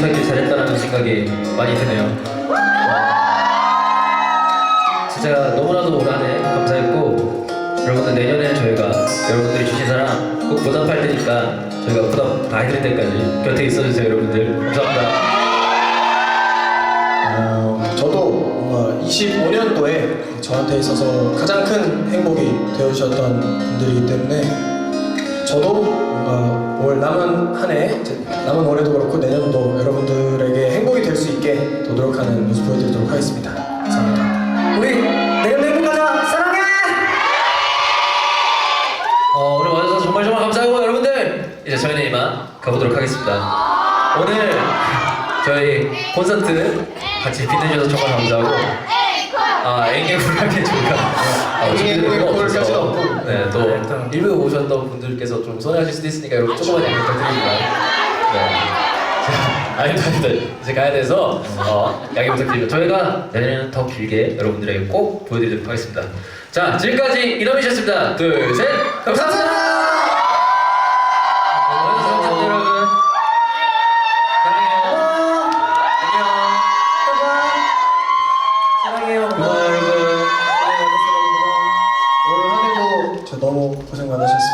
타길 잘했다는 생각이 많이 드네요. 진짜 너무나도 올 한해 감사했고 여러분들 내년에 저희가 여러분들이 주신 사랑 꼭 보답할 테니까 저희가 보답 다 해드릴 때까지 곁에 있어주세요 여러분들 감사합니다. 어, 저도 뭔가 25년도에 저한테 있어서 가장 큰 행복이 되어주셨던 분들이기 때문에 저도 뭔가 올 남은 한 해, 남은 올해도 그렇고 내년도 어, 오늘 와주셔서 정말 정말 감사하고 여러분들 이제 저희는 이만 가보도록 하겠습니다. 오늘 저희 콘서트 같이 빛내주셔서 정말 감사하고 아 앵앵을 하게 저희가 필요가 없고. 네또. 일부에 오셨던 분들께서 좀 서운해하실 수도 있으니까 여러분 조금만 양해 부탁드립니다. 아이돌들 이제 가야 돼서 어, 양해 부탁드리고 저희가 내년에는 더 길게 여러분들에게 꼭 보여드리도록 하겠습니다. 자 지금까지 이너미셨습니다. 둘셋 감사합니다. 감사합니다, 여러분. 사랑해요. 사랑해요. 고마워 여러분. 오늘 한 해도 저 너무 고생 많으셨습니다.